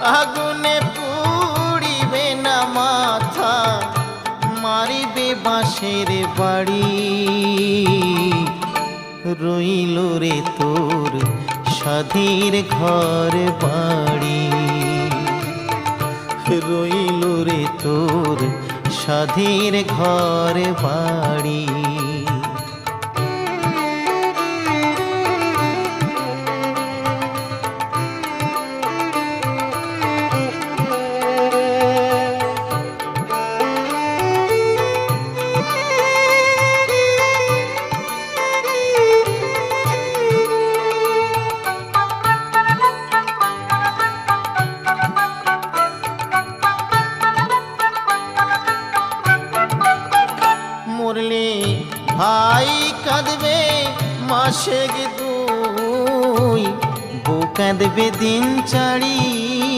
আগুনে পুড়িবে না মাথা, মারিবে বাঁশের বাড়ি। রইল রে তোর স্বাধীর ঘর বাড়ি। রইল রে তোর স্বাধীর ঘর বাড়ি। মরলে ভাই কাঁদবে মাসে গে দুই বউ কাঁদবে দিন চাড়ি